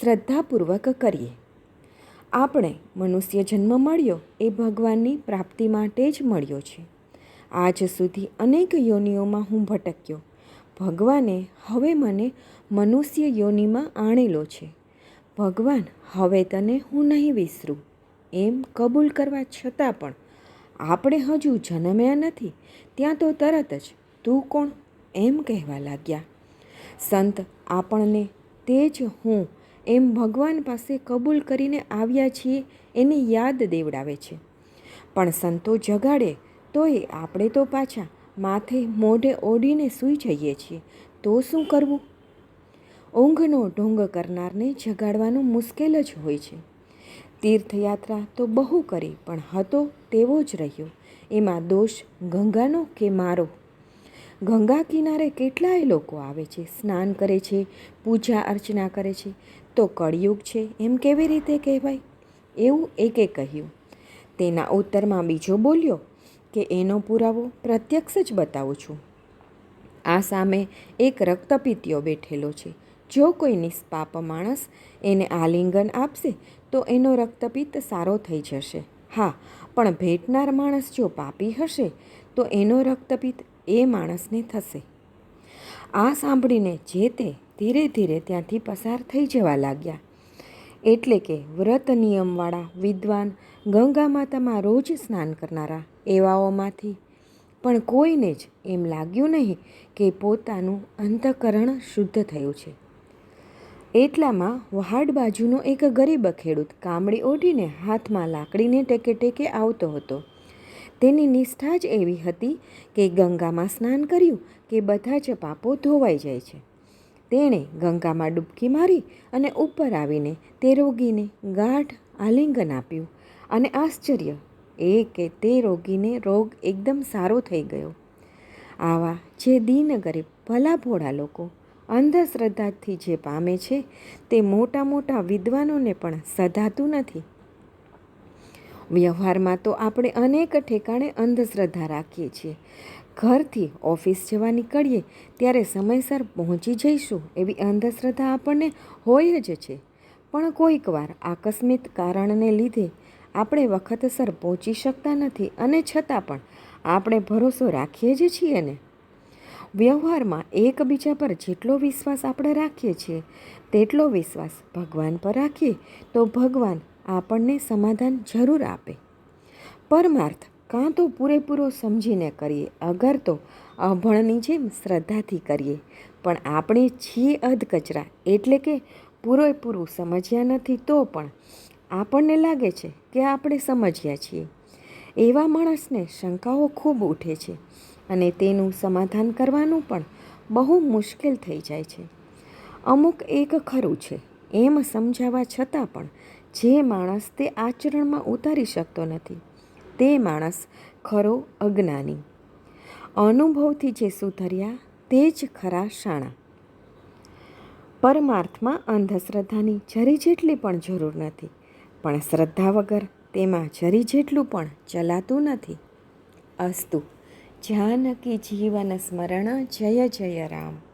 શ્રદ્ધાપૂર્વક કરીએ. આપણે મનુષ્ય જન્મ મળ્યો એ ભગવાનની પ્રાપ્તિ માટે જ મળ્યો છે. આજ સુધી અનેક યોનિઓમાં હું ભટક્યો. ભગવાને હવે મને મનુષ્ય યોનિમાં આણેલો છે. ભગવાન, હવે તને હું નહીં વિસરું. એમ કબૂલ કરવા છતાં પણ આપણે હજુ જન્મ્યા નથી, ત્યાં તો તરત જ તું કોણ એમ કહેવા લાગ્યા. સંત, આપણને તે જ હું એમ ભગવાન પાસે કબૂલ કરીને આવ્યા છીએ, એની યાદ દેવડાવે છે. પણ સંતો જગાડે, તોય આપણે તો પાછા માથે મોઢે ઓઢીને સૂઈ જઈએ છીએ, તો શું કરવું? ઊંઘનો ઢોંગ કરનારને જગાડવાનું મુશ્કેલ જ હોય છે. તીર્થયાત્રા તો બહુ કરી, પણ હતો તેવો જ રહ્યો. એમાં દોષ ગંગાનો કે મારો? ગંગા કિનારે કેટલાય લોકો આવે છે, સ્નાન કરે છે, પૂજા અર્ચના કરે છે તો કળિયુગ છે, એમ કેવી રીતે કહેવાય? એવું એકે કહ્યું. તેના ઉત્તરમાં બીજો બોલ્યો કે એનો પુરાવો પ્રત્યક્ષ જ બતાવું છું. આ સામે એક રક્તપિત્યો બેઠેલો છે. જો કોઈ નિષ્પાપ માણસ એને આલિંગન આપશે, તો એનો રક્તપિત્ત સારો થઈ જશે. હા, પણ ભેટનાર માણસ જો પાપી હશે, તો એનો રક્તપિત્ત એ માણસને થશે. આ સાંભળીને જે તે ધીરે ધીરે ત્યાંથી પસાર થઈ જવા લાગ્યા. એટલે કે વ્રત નિયમવાળા, વિદ્વાન, ગંગા માતામાં રોજ સ્નાન કરનારા એવાઓમાંથી. પણ કોઈને જ એમ લાગ્યું નહીં કે પોતાનું અંતકરણ શુદ્ધ થયું છે. એટલામાં વહાડ બાજુનો એક ગરીબ ખેડૂત કામડી ઓઢીને હાથમાં લાકડીને ટેકે ટેકે આવતો હતો. તેની નિષ્ઠા જ એવી હતી કે ગંગામાં સ્નાન કર્યું કે બધા જ પાપો ધોવાઈ જાય છે. તેણે ગંગામાં ડૂબકી મારી અને ઉપર આવીને તે રોગીને ગાઢ આલિંગન આપ્યું અને આશ્ચર્ય, એ કે તે રોગીને રોગ એકદમ સારો થઈ ગયો. આવા જે દીન ગરીબ ભલા ભોળા લોકો અંધશ્રદ્ધાથી જે પામે છે, તે મોટા મોટા વિદ્વાનોને પણ સધાતું નથી. વ્યવહારમાં તો આપણે અનેક ઠેકાણે અંધશ્રદ્ધા રાખીએ છીએ. ઘરથી ઓફિસ જવા નીકળીએ ત્યારે સમયસર પહોંચી જઈશું એવી અંધશ્રદ્ધા આપણને હોય જ છે. પણ કોઈક વાર આકસ્મિક કારણને લીધે આપણે વખતસર પહોંચી શકતા નથી અને છતાં પણ આપણે ભરોસો રાખીએ જ છીએ ને. વ્યવહારમાં એકબીજા પર જેટલો વિશ્વાસ આપણે રાખીએ છીએ, તેટલો વિશ્વાસ ભગવાન પર રાખીએ તો ભગવાન આપણને સમાધાન જરૂર આપે. પરમાર્થ, કાં તો પૂરેપૂરો સમજીને કરીએ, અગર તો અભણની જેમ શ્રદ્ધાથી કરીએ. પણ આપણે છીએ અધકચરા, એટલે કે પૂરેપૂરું સમજ્યા નથી તો પણ આપણને લાગે છે કે આપણે સમજ્યા છીએ. એવા માણસને શંકાઓ ખૂબ ઉઠે છે અને તેનું સમાધાન કરવાનું પણ બહુ મુશ્કેલ થઈ જાય છે. અમુક એક ખરું છે, એમ સમજાવવા છતાં પણ જે માણસ તે આચરણમાં ઉતારી શકતો નથી, તે માણસ ખરો અજ્ઞાની. અનુભવથી જે સુધર્યા, તે જ ખરા શાણા. પરમાર્થમાં અંધશ્રદ્ધાની જરી જેટલી પણ જરૂર નથી, પણ શ્રદ્ધા વગર તેમાં જરી જેટલું પણ ચલાતું નથી. અસ્તુ, જાનકી જીવન સ્મરણ જય જય રામ.